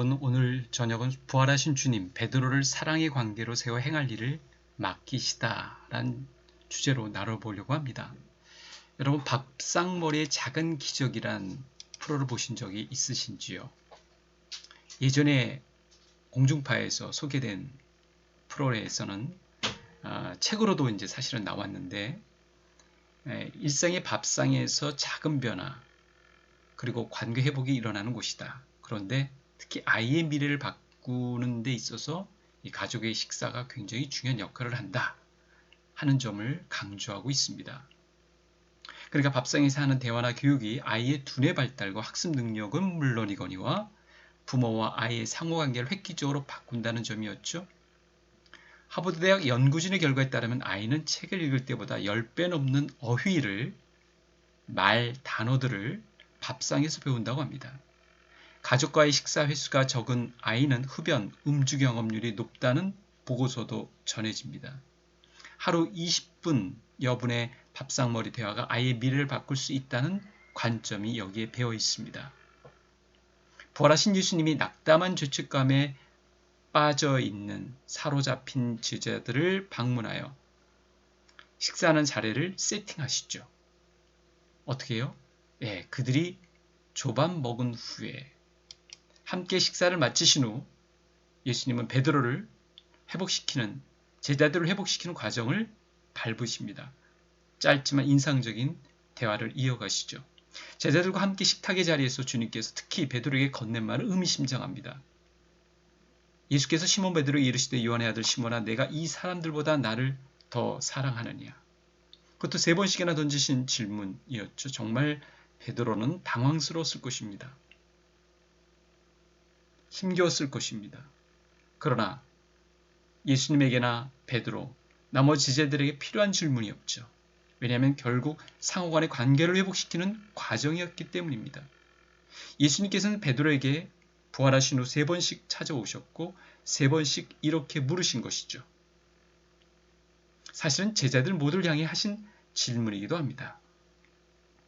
오늘 저녁은 부활하신 주님 베드로를 사랑의 관계로 세워 행할 일을 맡기시다란 주제로 나눠보려고 합니다. 여러분 밥상머리의 작은 기적이란 프로를 보신 적이 있으신지요? 예전에 공중파에서 소개된 프로에서는 어, 책으로도 이제 사실은 나왔는데 에, 일상의 밥상에서 작은 변화 그리고 관계 회복이 일어나는 곳이다. 그런데 특히 아이의 미래를 바꾸는 데 있어서 이 가족의 식사가 굉장히 중요한 역할을 한다 하는 점을 강조하고 있습니다. 그러니까 밥상에서 하는 대화나 교육이 아이의 두뇌 발달과 학습 능력은 물론이거니와 부모와 아이의 상호관계를 획기적으로 바꾼다는 점이었죠. 하버드 대학 연구진의 결과에 따르면 아이는 책을 읽을 때보다 10배 넘는 어휘를 말, 단어들을 밥상에서 배운다고 합니다. 가족과의 식사 횟수가 적은 아이는 흡연, 음주 경험률이 높다는 보고서도 전해집니다. 하루 20분 여분의 밥상머리 대화가 아이의 미래를 바꿀 수 있다는 관점이 여기에 배어 있습니다. 부활하신 예수님이 낙담한 죄책감에 빠져 있는 사로잡힌 제자들을 방문하여 식사하는 자리를 세팅하시죠. 어떻게 해요? 예, 그들이 조반 먹은 후에 함께 식사를 마치신 후 예수님은 베드로를 회복시키는 제자들을 회복시키는 과정을 밟으십니다. 짧지만 인상적인 대화를 이어가시죠. 제자들과 함께 식탁의 자리에서 주님께서 특히 베드로에게 건넨 말을 의미심장합니다. 예수께서 시몬 베드로에게 이르시되 요한의 아들 시몬아 내가 이 사람들보다 나를 더 사랑하느냐. 그것도 세 번씩이나 던지신 질문이었죠. 정말 베드로는 당황스러웠을 것입니다. 힘겨웠을 것입니다. 그러나 예수님에게나 베드로, 나머지 제자들에게 필요한 질문이 없죠. 왜냐하면 결국 상호 간의 관계를 회복시키는 과정이었기 때문입니다. 예수님께서는 베드로에게 부활하신 후 세 번씩 찾아오셨고 세 번씩 이렇게 물으신 것이죠. 사실은 제자들 모두를 향해 하신 질문이기도 합니다.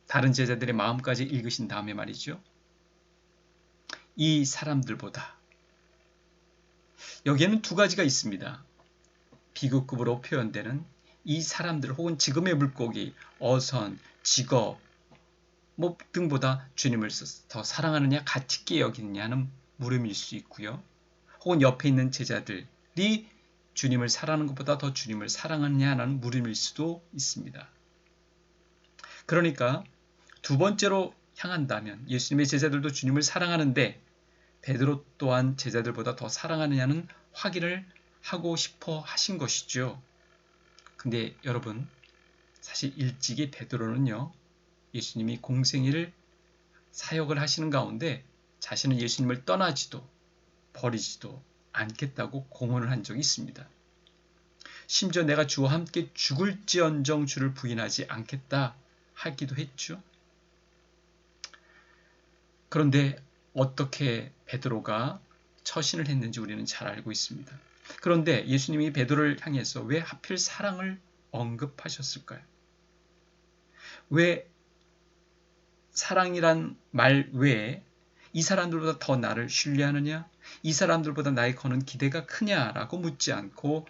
다른 제자들의 마음까지 읽으신 다음에 말이죠. 이 사람들보다 여기에는 두 가지가 있습니다. 비극급으로 표현되는 이 사람들 혹은 지금의 물고기, 어선, 직업 뭐 등보다 주님을 더 사랑하느냐 가치 있게 여기느냐는 물음일 수 있고요. 혹은 옆에 있는 제자들이 주님을 사랑하는 것보다 더 주님을 사랑하느냐는 물음일 수도 있습니다. 그러니까 두 번째로 향한다면 예수님의 제자들도 주님을 사랑하는데 베드로 또한 제자들보다 더 사랑하느냐는 확인을 하고 싶어 하신 것이죠. 근데 여러분 사실 일찍이 베드로는요 예수님이 공생일을 사역을 하시는 가운데 자신은 예수님을 떠나지도 버리지도 않겠다고 공언을 한 적이 있습니다. 심지어 내가 주와 함께 죽을지언정 주를 부인하지 않겠다 하기도 했죠. 그런데 어떻게 베드로가 처신을 했는지 우리는 잘 알고 있습니다. 그런데 예수님이 베드로를 향해서 왜 하필 사랑을 언급하셨을까요? 왜 사랑이란 말 외에 이 사람들보다 더 나를 신뢰하느냐? 이 사람들보다 나에 거는 기대가 크냐라고 묻지 않고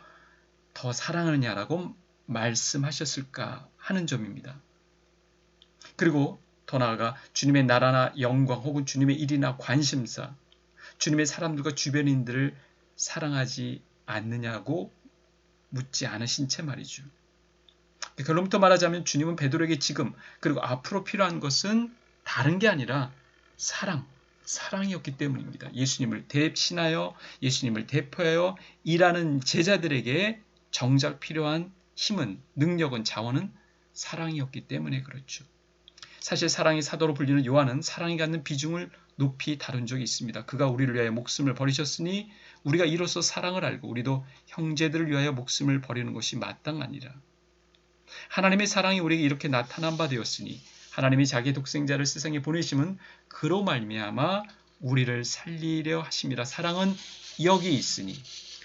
더 사랑하느냐라고 말씀하셨을까 하는 점입니다. 그리고 더 나아가 주님의 나라나 영광 혹은 주님의 일이나 관심사, 주님의 사람들과 주변인들을 사랑하지 않느냐고 묻지 않으신 채 말이죠. 결론부터 말하자면 주님은 베드로에게 지금 그리고 앞으로 필요한 것은 다른 게 아니라 사랑, 사랑이었기 때문입니다. 예수님을 대신하여 예수님을 대표하여 일하는 제자들에게 정작 필요한 힘은 능력은 자원은 사랑이었기 때문에 그렇죠. 사실 사랑의 사도로 불리는 요한은 사랑이 갖는 비중을 높이 다룬 적이 있습니다. 그가 우리를 위하여 목숨을 버리셨으니 우리가 이로써 사랑을 알고 우리도 형제들을 위하여 목숨을 버리는 것이 마땅하니라. 하나님의 사랑이 우리에게 이렇게 나타난 바 되었으니 하나님이 자기 독생자를 세상에 보내심은 그로 말미암아 우리를 살리려 하심이라 사랑은 여기 있으니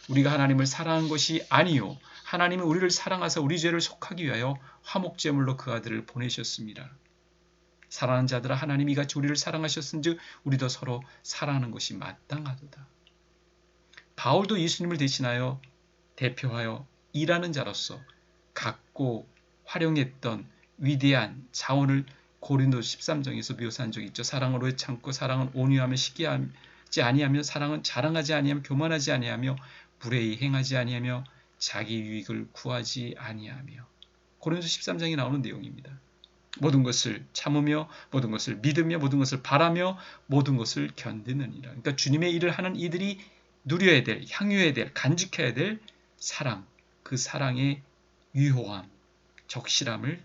우리가 하나님을 사랑한 것이 아니요 하나님은 우리를 사랑하사 우리 죄를 속하기 위하여 화목제물로 그 아들을 보내셨습니다. 사랑하는 자들아 하나님이 이같이 우리를 사랑하셨은즉 우리도 서로 사랑하는 것이 마땅하도다. 바울도 예수님을 대신하여 대표하여 일하는 자로서 갖고 활용했던 위대한 자원을 고린도 13장에서 묘사한 적이 있죠. 오래 참고 사랑은 온유하며 시기하지 아니하며 사랑은 자랑하지 아니하며 교만하지 아니하며 불의히 행하지 아니하며 자기 유익을 구하지 아니하며 고린도 13장에 나오는 내용입니다. 모든 것을 참으며 모든 것을 믿으며 모든 것을 바라며 모든 것을 견디느니라. 그러니까 주님의 일을 하는 이들이 누려야 될, 향유해야 될, 간직해야 될 사랑, 그 사랑의 유효함, 적실함을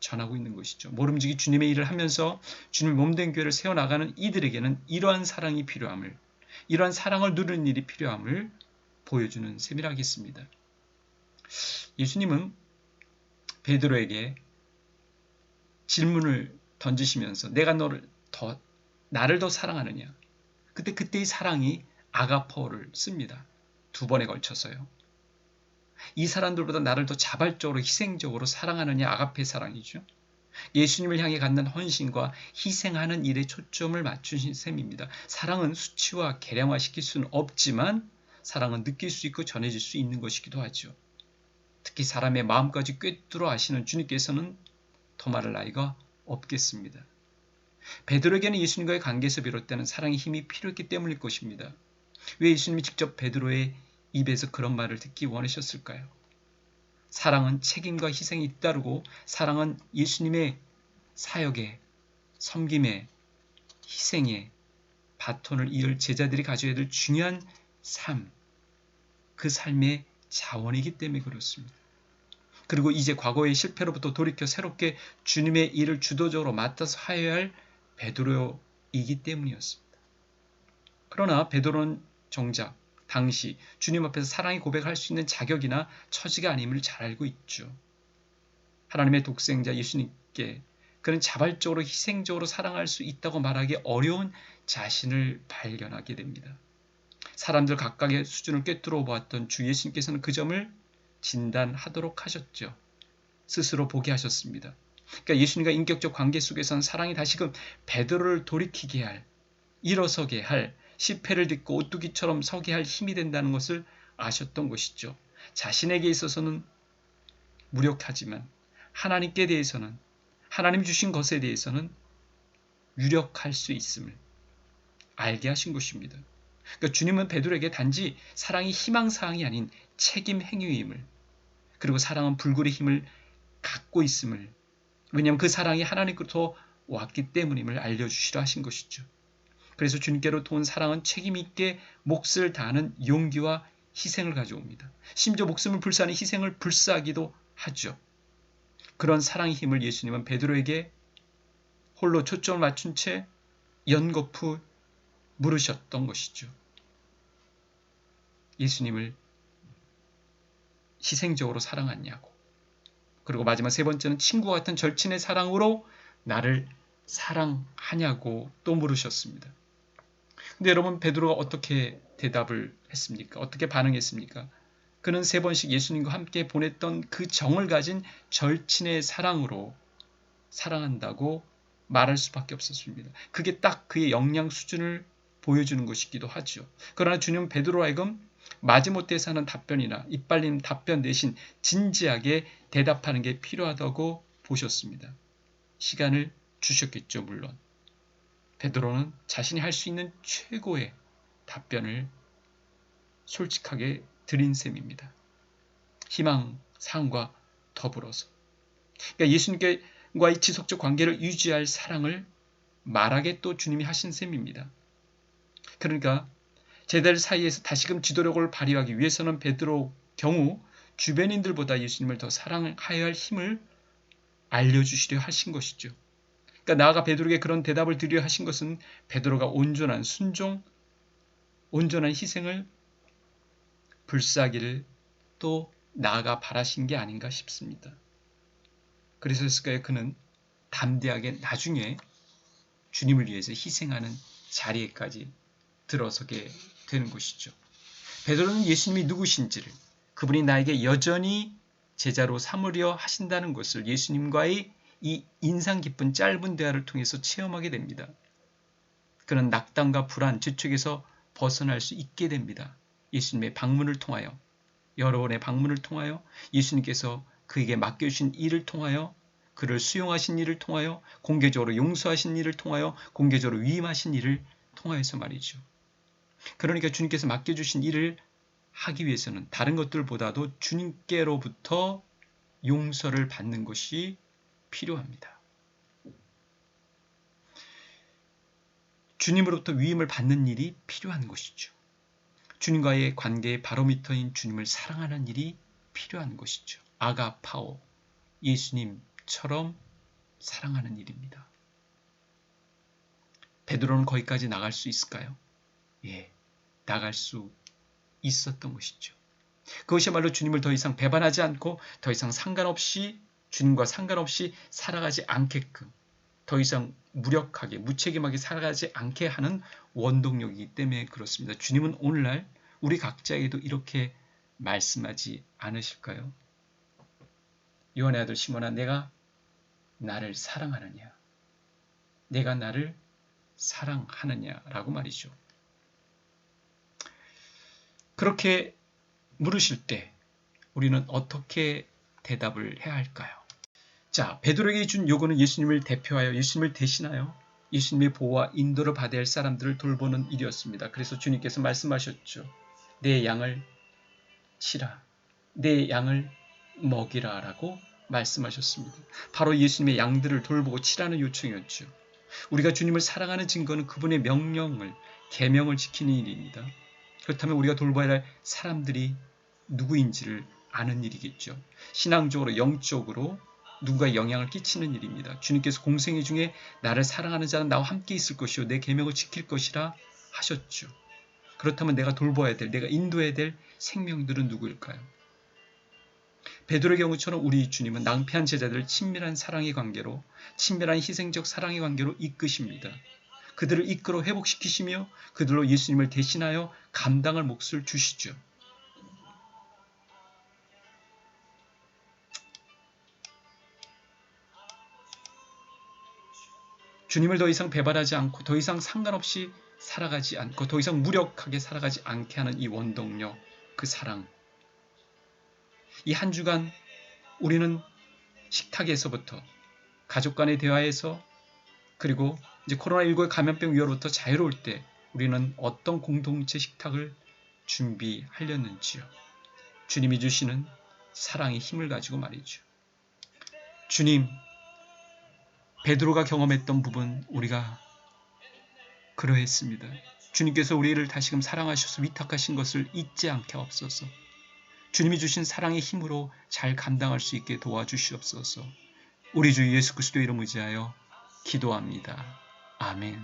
전하고 있는 것이죠. 모름지기 주님의 일을 하면서 주님의 몸된 교회를 세워나가는 이들에게는 이러한 사랑이 필요함을, 이러한 사랑을 누르는 일이 필요함을 보여주는 셈이라겠습니다. 예수님은 베드로에게 질문을 던지시면서 내가 너를 더 나를 더 사랑하느냐? 그때 그때의 사랑이 아가포를 씁니다. 두 번에 걸쳐서요. 이 사람들보다 나를 더 자발적으로 희생적으로 사랑하느냐 아가페 사랑이죠. 예수님을 향해 갖는 헌신과 희생하는 일에 초점을 맞추신 셈입니다. 사랑은 수치와 계량화시킬 수는 없지만 사랑은 느낄 수 있고 전해질 수 있는 것이기도 하죠. 특히 사람의 마음까지 꿰뚫어 아시는 주님께서는 더 말할 나이가 없겠습니다. 베드로에게는 예수님과의 관계에서 비롯되는 사랑의 힘이 필요했기 때문일 것입니다. 왜 예수님이 직접 베드로의 입에서 그런 말을 듣기 원하셨을까요? 사랑은 책임과 희생이 잇따르고 사랑은 예수님의 사역에 섬김에 희생에 바톤을 이을 제자들이 가져야 될 중요한 삶, 그 삶의 자원이기 때문에 그렇습니다. 그리고 이제 과거의 실패로부터 돌이켜 새롭게 주님의 일을 주도적으로 맡아서 하여야 할 베드로이기 때문이었습니다. 그러나 베드로는 정작 당시 주님 앞에서 사랑의 고백할 수 있는 자격이나 처지가 아님을 잘 알고 있죠. 하나님의 독생자 예수님께 그는 자발적으로 희생적으로 사랑할 수 있다고 말하기 어려운 자신을 발견하게 됩니다. 사람들 각각의 수준을 꿰뚫어 보았던 주 예수님께서는 그 점을 진단하도록 하셨죠. 스스로 보게 하셨습니다. 그러니까 예수님과 인격적 관계 속에서는 사랑이 다시금 베드로를 돌이키게 할, 일어서게 할, 시패를 딛고 오뚜기처럼 서게 할 힘이 된다는 것을 아셨던 것이죠. 자신에게 있어서는 무력하지만 하나님께 대해서는 하나님 주신 것에 대해서는 유력할 수 있음을 알게 하신 것입니다. 그러니까 주님은 베드로에게 단지 사랑이 희망사항이 아닌 책임 행위임을 그리고 사랑은 불굴의 힘을 갖고 있음을 왜냐하면 그 사랑이 하나님께로부터 왔기 때문임을 알려주시려 하신 것이죠. 그래서 주님께로 온 사랑은 책임있게 몫을 다하는 용기와 희생을 가져옵니다. 심지어 목숨을 불사하는 희생을 불사하기도 하죠. 그런 사랑의 힘을 예수님은 베드로에게 홀로 초점을 맞춘 채 연거푸 물으셨던 것이죠. 예수님을 희생적으로 사랑하냐고. 그리고 마지막 세 번째는 친구와 같은 절친의 사랑으로 나를 사랑하냐고 또 물으셨습니다. 근데 여러분 베드로가 어떻게 대답을 했습니까? 어떻게 반응했습니까? 그는 세 번씩 예수님과 함께 보냈던 그 정을 가진 절친의 사랑으로 사랑한다고 말할 수밖에 없었습니다. 그게 딱 그의 역량 수준을 보여주는 것이기도 하죠. 그러나 주님 베드로 하여금 마지못해서 하는 답변이나 이빨린 답변 대신 진지하게 대답하는 게 필요하다고 보셨습니다. 시간을 주셨겠죠, 물론. 베드로는 자신이 할 수 있는 최고의 답변을 솔직하게 드린 셈입니다. 희망, 상과 더불어서. 그러니까 예수님과의 지속적 관계를 유지할 사랑을 말하게 또 주님이 하신 셈입니다. 그러니까 제자들 사이에서 다시금 지도력을 발휘하기 위해서는 베드로 경우 주변인들보다 예수님을 더 사랑하여야 할 힘을 알려주시려 하신 것이죠. 그러니까 나아가 베드로에게 그런 대답을 드려 하신 것은 베드로가 온전한 순종, 온전한 희생을 불사기를 또 나아가 바라신 게 아닌가 싶습니다. 그래서였을까요? 그는 담대하게 나중에 주님을 위해서 희생하는 자리에까지 들어서게 되는 것이죠. 베드로는 예수님이 누구신지를 그분이 나에게 여전히 제자로 삼으려 하신다는 것을 예수님과의 이 인상 깊은 짧은 대화를 통해서 체험하게 됩니다. 그런 낙담과 불안, 지축에서 벗어날 수 있게 됩니다. 예수님의 방문을 통하여 여러 번의 방문을 통하여 예수님께서 그에게 맡겨주신 일을 통하여 그를 수용하신 일을 통하여 공개적으로 용서하신 일을 통하여 공개적으로 위임하신 일을 통하여서 말이죠. 그러니까 주님께서 맡겨주신 일을 하기 위해서는 다른 것들보다도 주님께로부터 용서를 받는 것이 필요합니다. 주님으로부터 위임을 받는 일이 필요한 것이죠. 주님과의 관계의 바로미터인 주님을 사랑하는 일이 필요한 것이죠. 아가파오, 예수님처럼 사랑하는 일입니다. 베드로는 거기까지 나갈 수 있을까요? 예, 나갈 수 있었던 것이죠. 그것이야말로 주님을 더 이상 배반하지 않고 더 이상 상관없이 주님과 상관없이 살아가지 않게끔 더 이상 무력하게 무책임하게 살아가지 않게 하는 원동력이기 때문에 그렇습니다. 주님은 오늘날 우리 각자에게도 이렇게 말씀하지 않으실까요? 요한의 아들 시몬아 내가 나를 사랑하느냐? 내가 나를 사랑하느냐라고 말이죠. 그렇게 물으실 때 우리는 어떻게 대답을 해야 할까요? 자, 베드로에게 준 요구는 예수님을 대표하여 예수님을 대신하여 예수님의 보호와 인도를 받아야 할 사람들을 돌보는 일이었습니다. 그래서 주님께서 말씀하셨죠. 내 양을 치라. 내 양을 먹이라 라고 말씀하셨습니다. 바로 예수님의 양들을 돌보고 치라는 요청이었죠. 우리가 주님을 사랑하는 증거는 그분의 명령을, 계명을 지키는 일입니다. 그렇다면 우리가 돌봐야 할 사람들이 누구인지를 아는 일이겠죠. 신앙적으로, 영적으로 누군가 영향을 끼치는 일입니다. 주님께서 공생애 중에 나를 사랑하는 자는 나와 함께 있을 것이요 내 계명을 지킬 것이라 하셨죠. 그렇다면 내가 돌봐야 될, 내가 인도해야 될 생명들은 누구일까요? 베드로의 경우처럼 우리 주님은 낭패한 제자들을 친밀한 사랑의 관계로, 친밀한 희생적 사랑의 관계로 이끄십니다. 그들을 이끌어 회복시키시며 그들로 예수님을 대신하여 감당할 몫을 주시죠. 주님을 더 이상 배반하지 않고 더 이상 상관없이 살아가지 않고 더 이상 무력하게 살아가지 않게 하는 이 원동력, 그 사랑. 이 한 주간 우리는 식탁에서부터 가족 간의 대화에서 그리고 이제 코로나19의 감염병 위협로부터 자유로울 때 우리는 어떤 공동체 식탁을 준비하렸는지요. 주님이 주시는 사랑의 힘을 가지고 말이죠. 주님, 베드로가 경험했던 부분 우리가 그러했습니다. 주님께서 우리를 다시금 사랑하셔서 위탁하신 것을 잊지 않게 없어서 주님이 주신 사랑의 힘으로 잘 감당할 수 있게 도와주시옵소서. 우리 주 예수 그리스도 이름 의지하여 기도합니다. 아멘.